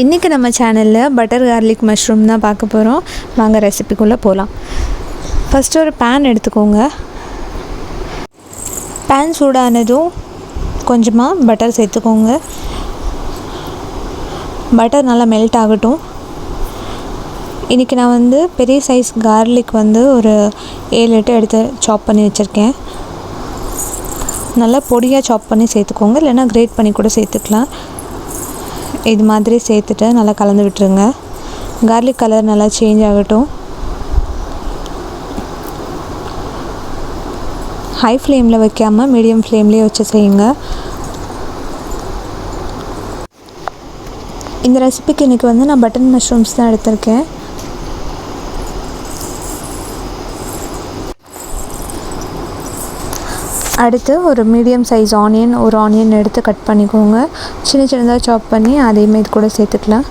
இன்றைக்கி நம்ம சேனலில் பட்டர் கார்லிக் மஷ்ரூம் தான் பார்க்க போகிறோம் வாங்க ரெசிபிக்குள்ளே போகலாம் ஃபஸ்ட்டு ஒரு பேன் எடுத்துக்கோங்க. பேன் சூடானதும் கொஞ்சமாக பட்டர் சேர்த்துக்கோங்க. பட்டர் நல்லா மெல்ட் ஆகட்டும். இன்றைக்கி நான் வந்து பெரிய சைஸ் கார்லிக் வந்து ஒரு ஏழு எட்டு எடுத்து சாப் பண்ணி வச்சுருக்கேன். நல்லா பொடியாக சாப் பண்ணி சேர்த்துக்கோங்க. இல்லைன்னா கிரேட் பண்ணி கூட சேர்த்துக்கலாம். இது மாதிரி சேர்த்துட்டு நல்லா கலந்து விட்டுருங்க. கார்லிக் கலர் நல்லா சேஞ்ச் ஆகட்டும். ஹை ஃப்ளேமில் வைக்காமல் மீடியம் ஃப்ளேம்லேயே வச்சு செய்யுங்க. இந்த ரெசிபிக்கு இன்றைக்கி வந்து நான் பட்டன் மஷ்ரூம்ஸ் தான் எடுத்திருக்கேன். அடுத்து ஒரு மீடியம் சைஸ் ஆனியன் ஒரு ஆனியன் எடுத்து கட் பண்ணிக்கோங்க. சின்ன சின்னதாக சாப் பண்ணி அதையுமே இது கூட சேர்த்துக்கலாம்.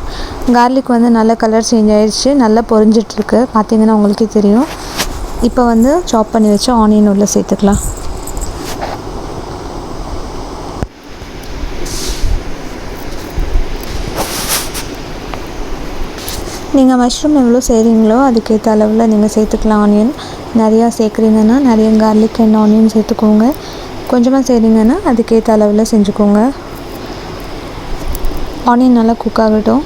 கார்லிக் வந்து நல்ல கலர் சேஞ்ச் ஆயிடுச்சு நல்லா பொரிஞ்சிட்ருக்கு. பார்த்தீங்கன்னா உங்களுக்கே தெரியும். இப்போ வந்து சாப் பண்ணி வச்சு ஆனியன் உள்ளே சேர்த்துக்கலாம். நீங்கள் மஷ்ரூம் எவ்வளோ செய்கிறீங்களோ அதுக்கேற்ற அளவில் நீங்கள் சேர்த்துக்கலாம் ஆனியன் நிறையா சேர்க்குறீங்கன்னா நிறைய கார்லிக் அண்ட் ஆனியன் சேர்த்துக்கோங்க. கொஞ்சமாக செய்கிறீங்கன்னா அதுக்கேற்ற அளவில் செஞ்சுக்கோங்க. ஆனியன் நல்லா குக் ஆகட்டும்.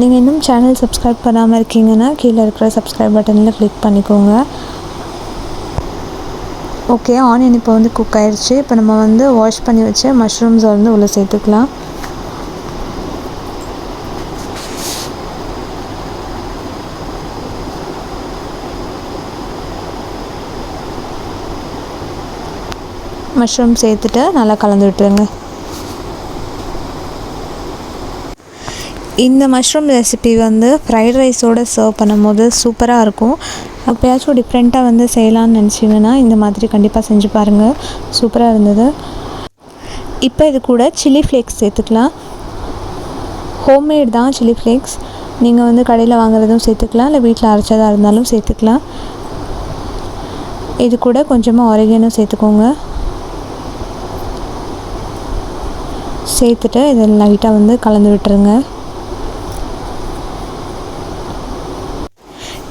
நீங்கள் இன்னும் சேனல் சப்ஸ்கிரைப் பண்ணாமல் இருக்கீங்கன்னா கீழே இருக்கிற சப்ஸ்கிரைப் பட்டனில் கிளிக் பண்ணிக்கோங்க. ஓகே ஆனியன் இப்போ வந்து குக் ஆயிடுச்சு இப்போ நம்ம வந்து வாஷ் பண்ணி வச்ச மஷ்ரூம்ஸை வந்து உள்ளே சேர்த்துக்கலாம். மஷ்ரூம் சேர்த்துட்டு நல்லா கலந்து விட்டுருங்க. இந்த மஷ்ரூம் ரெசிபி வந்து ஃப்ரைட் ரைஸோடு சர்வ் பண்ணும்போது சூப்பராக இருக்கும். எப்போயாச்சும் டிஃப்ரெண்ட்டாக வந்து செய்யலான்னு நினச்சிங்கன்னா இந்த மாதிரி கண்டிப்பாக செஞ்சு பாருங்கள் சூப்பராக இருந்தது. இப்போ இது கூட சில்லி ஃப்ளேக்ஸ் சேர்த்துக்கலாம். ஹோம்மேட் தான் சில்லி ஃப்ளேக்ஸ் நீங்கள் வந்து கடையில் வாங்குறதும் சேர்த்துக்கலாம் இல்லை வீட்டில் அரைச்சதாக இருந்தாலும் சேர்த்துக்கலாம். இது கூட கொஞ்சமாக ஒரேகனும் சேர்த்துக்கோங்க. சேர்த்துட்டு இதை லைட்டாக வந்து கலந்து விட்டுருங்க.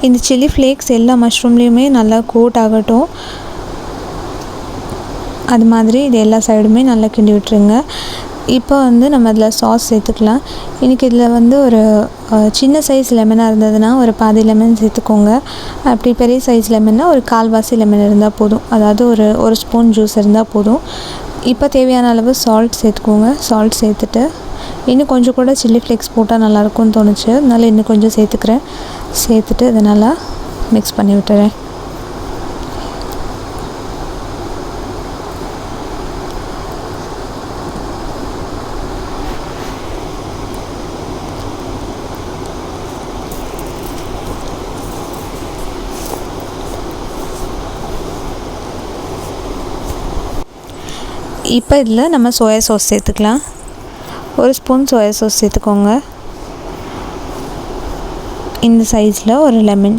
இந்த சில்லி ஃப்ளேக்ஸ் எல்லா மஷ்ரூம்லேயுமே நல்லா கோட் ஆகட்டும். அது மாதிரி இது எல்லா சைடுமே நல்லா கிண்டி விட்டுருங்க. இப்போ வந்து நம்ம அதில் சாஸ் சேர்த்துக்கலாம். இன்றைக்கி இதில் வந்து ஒரு சின்ன சைஸ் லெமனாக இருந்ததுன்னா ஒரு பாதி லெமன் சேர்த்துக்கோங்க. அப்படி பெரிய சைஸ் லெமன்னா ஒரு கால்வாசி லெமன் இருந்தால் போதும். அதாவது ஒரு ஒரு ஸ்பூன் ஜூஸ் இருந்தால் போதும். இப்போ தேவையான அளவு சால்ட் சேர்த்துக்கோங்க. சால்ட் சேர்த்துட்டு இன்னும் கொஞ்சம் கூட சில்லி ஃப்ளேக்ஸ் போட்டால் நல்லாயிருக்கும்னு தோணுச்சு. அதனால் இன்னும் கொஞ்சம் சேர்த்துக்கிறேன். சேர்த்துட்டு இதை நல்லா மிக்ஸ் பண்ணி விட்டுறேன். இப்போ இதில் நம்ம சோயா சாஸ் சேர்த்துக்கலாம். ஒரு ஸ்பூன் சோயா சாஸ் சேர்த்துக்கோங்க. இந்த சைஸில் ஒரு லெமன்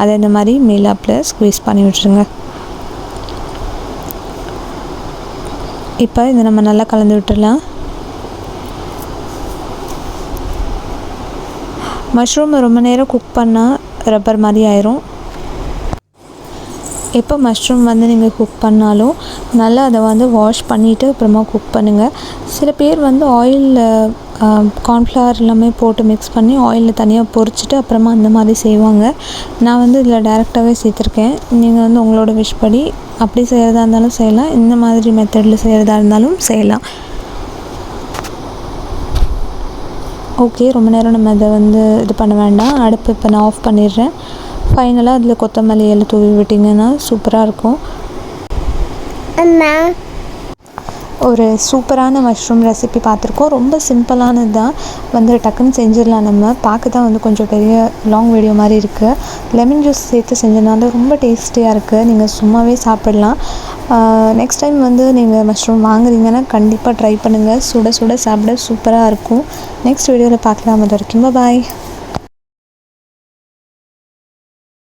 அதை இந்த மாதிரி மேலாப்பில் ஸ்க்வீஸ் பண்ணி விட்டுருங்க. இப்போ இதை நம்ம நல்லா கலந்து விட்டுடலாம். மஷ்ரூம் ரொம்ப நேரம் குக் பண்ணால் ரப்பர் மாதிரி ஆயிரும். எப்போ மஷ்ரூம் வந்து நீங்கள் குக் பண்ணாலும் நல்லா அதை வந்து வாஷ் பண்ணிவிட்டு அப்புறமா குக் பண்ணுங்கள் சில பேர் வந்து ஆயிலில் கார்ன்ஃப்ளவர் எல்லாமே போட்டு மிக்ஸ் பண்ணி ஆயிலில் தனியாக பொரிச்சிட்டு அப்புறமா அந்த மாதிரி செய்வாங்க. நான் வந்து இதில் டேரெக்டாகவே சேர்த்துருக்கேன். நீங்கள் வந்து உங்களோட விஷ் படி அப்படி செய்கிறதா இருந்தாலும் செய்யலாம். இந்த மாதிரி மெத்தடில் செய்கிறதா இருந்தாலும் செய்யலாம். ஓகே ரொம்ப நேரம் நம்ம அதை வந்து இது பண்ண வேண்டாம். அடுப்பு இப்போ நான் ஆஃப் பண்ணிடுறேன். ஃபைனலாக அதில் கொத்தமல்லி எல்லாம் தூவி விட்டிங்கன்னா சூப்பராக இருக்கும். அம்மா. ஒரு சூப்பரான மஷ்ரூம் ரெசிபி பார்த்துருக்கோம். ரொம்ப சிம்பிளானது தான் வந்து டக்குன்னு செஞ்சிடலாம் நம்ம. பார்க்க தான் வந்து கொஞ்சம் பெரிய லாங் வீடியோ மாதிரி இருக்குது லெமன் ஜூஸ் சேர்த்து செஞ்சனால ரொம்ப டேஸ்டியாக இருக்குது நீங்கள் சும்மாவே சாப்பிடலாம். நெக்ஸ்ட் டைம் வந்து நீங்கள் மஷ்ரூம் வாங்குறீங்கன்னா கண்டிப்பாக ட்ரை பண்ணுங்கள் சுட சுட சாப்பிட சூப்பராக இருக்கும். நெக்ஸ்ட் வீடியோவில் பார்க்கலாம். அது வரைக்கும் பாய்